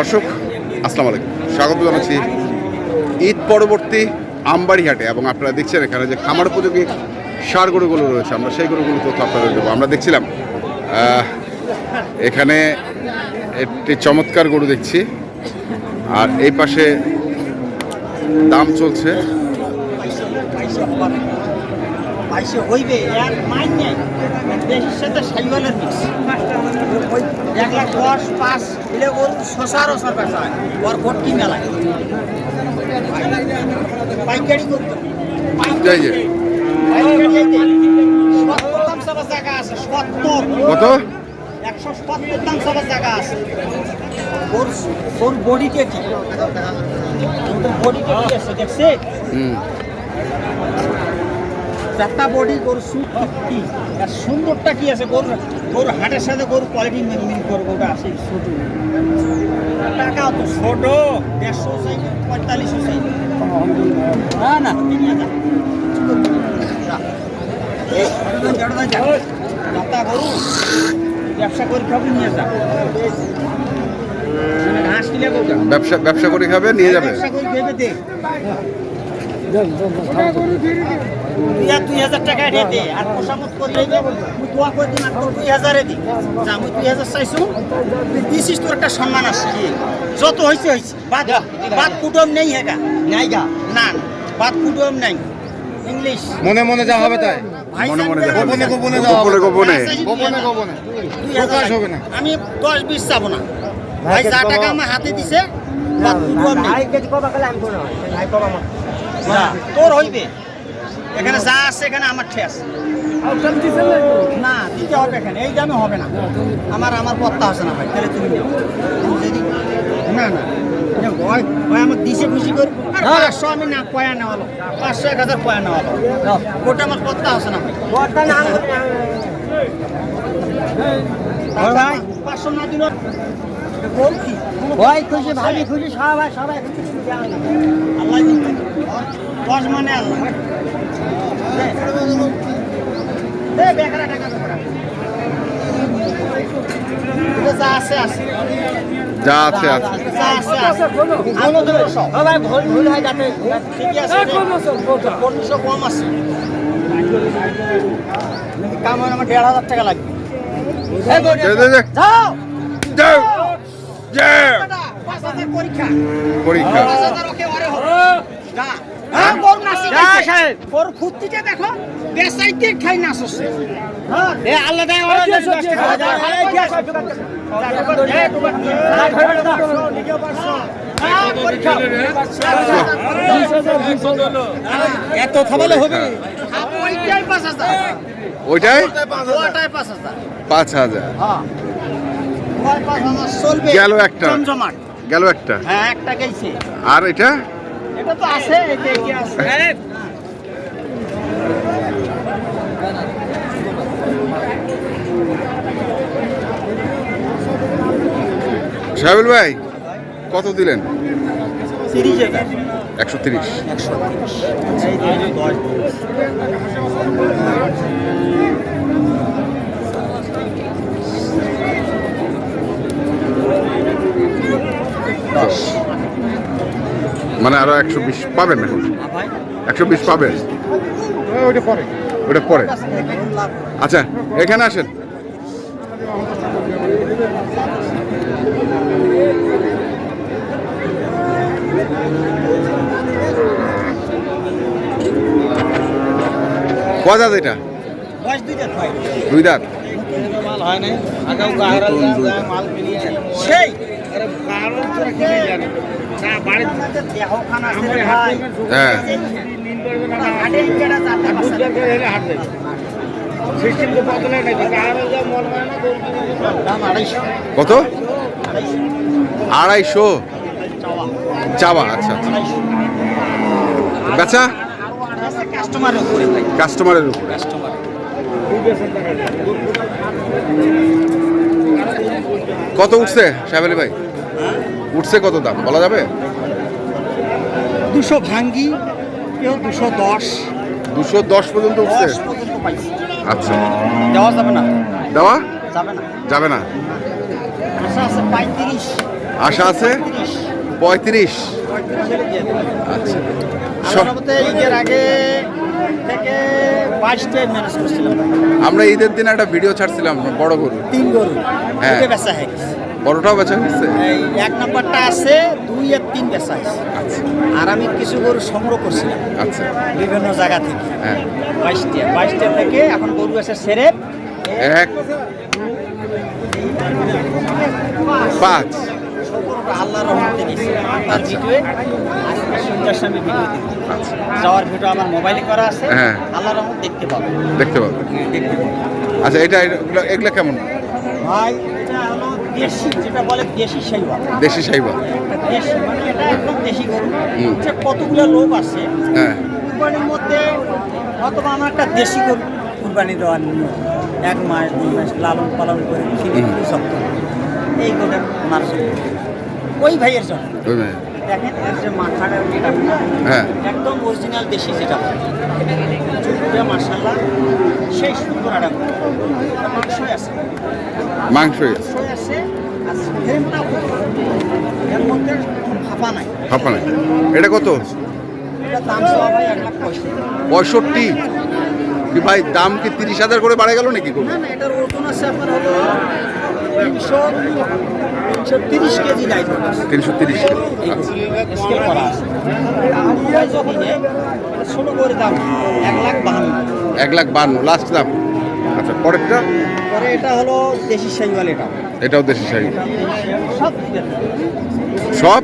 দর্শক, আসসালামু আলাইকুম। স্বাগত জানাচ্ছি ঈদ পরবর্তী আমবাড়ি হাটে এবং আপনারা দেখছেন এখানে যে খামার উপযোগী সার গরুগুলো রয়েছে, আমরা সেই গরুগুলো তথ্য আপনাদের দেবো। আমরা দেখছিলাম এখানে একটি চমৎকার গরু দেখছি, আর এই পাশে দাম চলছে পাইছে হইবে এক মাইন নেই। দেশের সাথে সাইওয়ালের মিক্স এক লাখ দশ পাঁচ এলে ওর শশার ওষার বেচা হয় ওর ভর্তি মেলায় পাইকারি করতো কত? একশো সত্তর দাম সবার জায়গা আছে। ওর ওর বডিতে কি? ওদের বডিতে কি আছে দেখছে? হুম। চারটা বডি গরু সুট কি আর সুন্দরটা কি আছে? গরু গরু হাটের সাথে গরু কোয়ালিটি মিল মিল করে গরু আছে ছোট। টাকা তো ছোট দেড়শো চাই পঁয়তাল্লিশশো চাই না না তিন হাজার। গরু ব্যবসা করে খাবি নিয়ে যা। মানে ব্যবসা ব্যবসা করে খাবে নিয়ে যাবে। ব্যবসা করে ভেবে দে। দুই হাজার টাকা দে। আর পোষামত করে লইবে মুই দোয়া করে দিন আর তোর দুই হাজারে দি যা আমি দুই হাজার চাইছো তুই দিছিস তোর একটা সম্মান আছে। যত হয়েছে হয়েছে বাদ বাদ কুটুম নেই হেগা নাই গা। না বাদ কুটুম নাই। ইংলিশ। মনে মনে যা হবে তাই। মনে মনে দেখা গোপনে। গোপনে যাওয়া গোপনে। গোপনে গোপনে। গোপনে প্রকাশ হবে না। আমি দশ বিশ চাবো না। ভাই যা টাকা আমার হাতে দিছে বাদ কুটুম নেই। যা, তোর হইবে। এখানে যা আছে এখানে আমার ঠেস না দিতে হবে এখানে। এই দামে হবে না। আমার আমার পত্তা আছে না ভাই তাহলে তুমি না না। ওই আমাকে দিছে খুশি করে। পাঁচশো আমি না পয়া নেওয়া হলো। পাঁচশো এক হাজার পয়া নেওয়া হলো। ওটা আমার পত্তা আছে না ভাই। ভাই পাঁচশো না দিল। ওই খুশি ভাবি খুশি সবাই সবাই। দশ মানে যা আছে আছে। সবাই ভুল ভুল হয় যাতে ঠিকই আছে। পনেরোশো কম আছে। কাম আমার দেড় হাজার টাকা লাগবে। দে, দে, দে। যাও। যাও। পরীক্ষা পরীক্ষা হ্যাঁ হ্যাঁ এত থামালে হবে ওইটাই পাঁচ হাজার পাঁচ হাজার গেল একটা। গেল একটা। হ্যাঁ একটা গেছে। আর এটা? এটা তো আছে এটা কি আছে। সাহেবুল ভাই কত দিলেন? একশো তিরিশ একশো তিরিশ এই যে দশ তিরিশ দশ মানে আরও একশো বিশ পাবেন এখন। একশো বিশ পাবেন? ওইটা পরে। ওটা পরে আচ্ছা এখানে আসেন। কয় দাঁত এটা? দুই দাঁত। সেই। হ্যাঁ মন হয়। না গরু কিনে দিতে পারবে। দাম আড়াইশো। কত? আড়াইশো। চাওয়া চাবা আচ্ছা আচ্ছা। বেচা? উপরে কাস্টমারের উপর। কত উঠছে সাহেব ভাই? উঠছে কত দাম বলা যাবে? দুশো ভাঙ্গি কেউ দুশো দশ। দুশো দশ পর্যন্ত উঠছে? আচ্ছা। দেওয়া যাবে না? দেওয়া? যাবে না। যাবে না? আছে পঁয়ত্রিশ। আশা আছে? পঁয়ত্রিশ। আচ্ছা। আমার ঈদের আগে থেকে বাইশটাই ম্যানেজ করছিলাম। আমরা ঈদের দিনে একটা ভিডিও ছাড়ছিলাম বড় গরু। তিন গরু। হ্যাঁ। বড়টাও বেচা এই এক নাম্বারটা আছে দুই আর তিন বেচা হয়েছে। আচ্ছা। আর আমি কিছু গরু সংগ্রহ করছিলাম। আচ্ছা। বিভিন্ন জায়গা থেকে। হ্যাঁ। বাইশটা বাইশটা থেকে এখন গরু আছে সেরে এক পাঁচ। আল্লাহ রহমতে তার সন্ধ্যার ভিডিও দিব। আচ্ছা। যাওয়ার ভিডিও আমার মোবাইলে করা আছে। হ্যাঁ। আল্লাহ রহমত দেখতে পাবো। দেখতে পাবো। দেখতে পাবো। আচ্ছা এটা এগুলো- এগুলো কেমন? ভাই দেশি যেটা বলে দেশি সেইবা দেশি সাইবা দেশি মানে এটা একদম দেশি গরু। যে কতগুলো লোক আছে হ্যাঁ। কুরবানির মধ্যে অথবা আমার একটা দেশি গরু কুরবানি দেওয়ার নিয়ম। এক মাস দুই মাস লালন পালন করে খিলি সব এই গরু আমার ওই ভাইয়ের জন্য। দেখেন এর যে যেটা হ্যাঁ। একদম অরিজিনাল দেশি যেটা চুলটা মার্শাল্লাহ সেই সুন্দর একটা মাংসই আছে। মাংসই আছে। এর মধ্যে ফাঁপা নাই। হাফা নাই। এটা কত? পঁয়ষট্টি। কি ভাই দাম কি তিরিশ হাজার করে বাড়ে গেল নাকি গরু না না এটার ওজন আছে আপনার হলো তিনশো তিনশো তিরিশ কেজি লাইট তিনশো তিরিশ স্কেল করা ছোটো দাম এক লাখ বাহান্ন এক লাখ লাস্ট দাম। আচ্ছা পরেরটা? পরে এটা হলো দেশি শাহিওয়াল এটা এটাও দেশি শাড়ি। সব? সব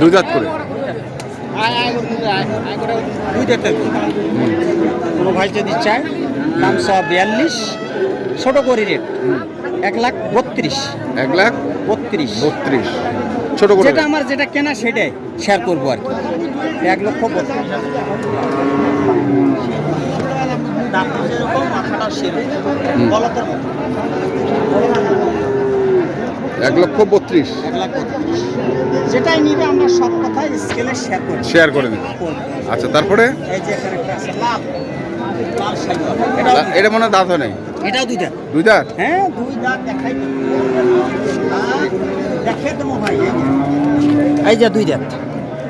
দুই করে। দুই দেখতে কোনো ভাই যদি চায় দাম সব বিয়াল্লিশ। ছোট করে রেট। এক লাখ বত্রিশ। এক লাখ বত্রিশ। বত্রিশ। ছোট করে যেটা আমার যেটা কেনা সেটাই শেয়ার করব আর কি। এক লক্ষ বত্রিশ। এক লক্ষ বত্রিশ। যেটাই নিবে আমরা সব কথাই স্কেলে শেয়ার করব শেয়ার করে দিন আচ্ছা তারপরে? এটা মনে হয় দাঁত হয় নাই। এটাও দুই দাঁত। হ্যাঁ দুই দাঁত দেখাই দেখে দেবো ভাই এই যে। দুই দাঁত।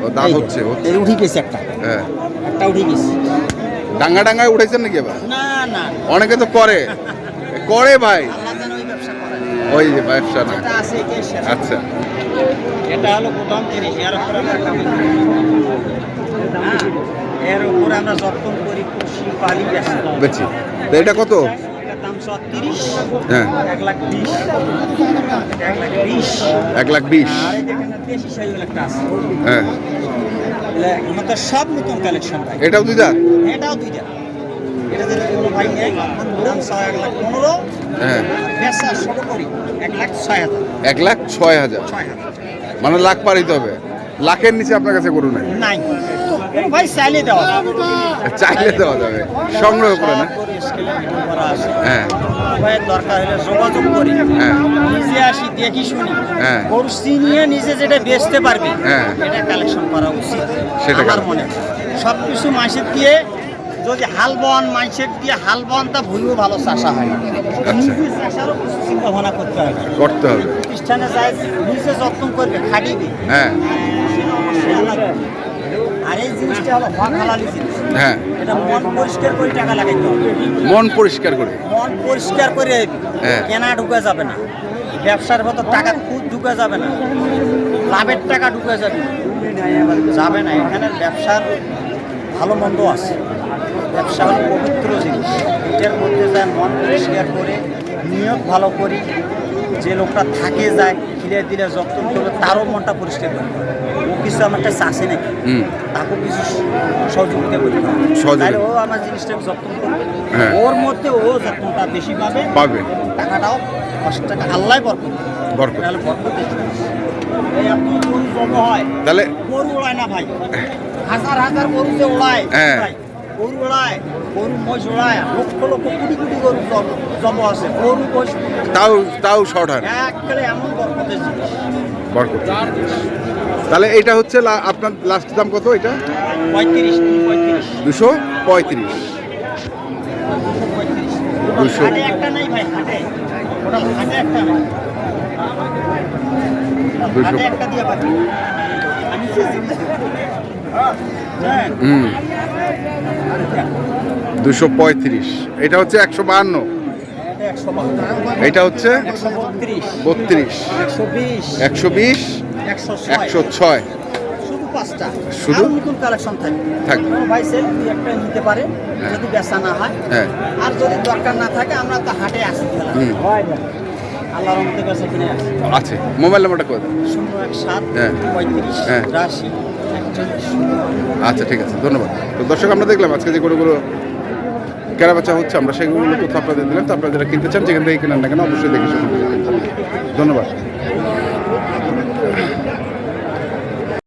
ও দাঁত হচ্ছে হচ্ছে। এই উঠে গেছে একটা। হ্যাঁ। একটা উঠে গেছে। ডাঙ্গা ডাঙ্গায় উঠেছেন নাকি এবার না না। অনেকে তো করে। করে ভাই। ওই যে ব্যবসা না। আচ্ছা। এটা হলো গোদাম তিরিশ এর উপরে। হ্যাঁ, এর উপরে আমরা যত্ন করি খুশি পালি বেশি তো এটা কত? হ্যাঁ। এক লাখ বিশ হ্যাঁ। সব নতুন কালেকশন এটাও দুই দাঁত? এটাও এটা যদি কোনো ভাই নেয় দাম ছয় এক লাখ পনেরো হ্যাঁ। বেচা এক লাখ ছয় হাজার। এক লাখ ছয় হাজার। মানে লাখ পার হইতে হবে। লাখের নিচে আপনার কাছে গরু নাই। ভাই চাইলে দেওয়া চাইলে দেওয়া যাবে। সংগ্রহ করে না? হ্যাঁ। দরকার হলে যোগাযোগ করি। হ্যাঁ। নিজে আসি দেখি শুনি। হ্যাঁ। গরু চিনিয়ে নিজে যেটা বেচতে পারবে হ্যাঁ। এটা কালেকশন করা উচিত। সেটা আমার মনে সব কিছু দিয়ে যদি হাল বন দিয়ে হাল বন তা ভুইও ভালো চাষা হয়। আচ্ছা। নিজে চাষারও চিন্তা ভাবনা করতে হবে। করতে হবে। যায় নিজে যত্ন করবে খাটিবে। হ্যাঁ। আর এই জিনিসটা হলো হক হালালি জিনিস। হ্যাঁ। এটা মন পরিষ্কার করে টাকা লাগাইতে হবে। মন পরিষ্কার করে। মন পরিষ্কার করে হ্যাঁ। কেনা ঢুকে যাবে না। ব্যবসার ভেতর টাকা খুব ঢুকে যাবে না। লাভের টাকা ঢুকে যাবে না। যাবে না। এখানে ব্যবসার ভালো মন্দ আছে। ব্যবসা হলো পবিত্র জিনিস। এটার মধ্যে যায় মন পরিষ্কার করে নিয়োগ ভালো করি যে লোকটা থাকে যায় খিলে দিলে যত্ন করবে তারও মনটা পরিষ্কার করতে হবে ও কিছু আমার কাছে আসে নাকি? তাকেও কিছু সহযোগিতা করতে হবে। তাহলে ও আমার জিনিসটাকে যত্ন করবে। হ্যাঁ। ওর মধ্যে ও যত্নটা বেশি পাবে। পাবে। টাকাটাও দশ টাকা আল্লাহ বরকত বরকত। তাহলে বরকত হয় তাহলে গরু ওড়ায় না ভাই। হাজার হাজার গরু যে ওড়ায় হ্যাঁ। ভাই, গরু ওড়ায় গরু মহিষ ওড়ায় লক্ষ লক্ষ কোটি কোটি গরু জব- আছে। গরু মহিষ তাও তাও শর্ট হয় না। এমন বরকতের জিনিস। বরকত। তাহলে এটা হচ্ছে আপনার লাস্ট দাম কত এটা? দুশো পঁয়ত্রিশ। দুশো। দুশো হুম। পঁয়ত্রিশ। এটা হচ্ছে একশো বাহান্ন। এটা হচ্ছে বত্রিশ। একশো বিশ। একশো ছয়। শুধু পাঁচটা। শুধু? নতুন কালেকশন থাকবে। থাকবে। ভাই সেল দুই একটা নিতে পারে হ্যাঁ। যদি বেচা না হয়। হ্যাঁ। আর যদি দরকার না থাকে আমরা তো হাটে আসি। আল্লাহর রহমতে বেচা কিনে আসি। আছে। মোবাইল নাম্বারটা করে শূন্য এক সাত হ্যাঁ। পঁয়ত্রিশ। তিরাশি আচ্ছা ঠিক আছে। ধন্যবাদ। তো দর্শক আমরা দেখলাম আজকে যে গরুগুলো কেনা বেচা হচ্ছে আমরা সেগুলো তথ্য আপনাদের দিলাম। তো আপনারা যারা কিনতে চান যেখান থেকে কিনেন না কেন অবশ্যই দেখে শুনে কিনতে ধন্যবাদ।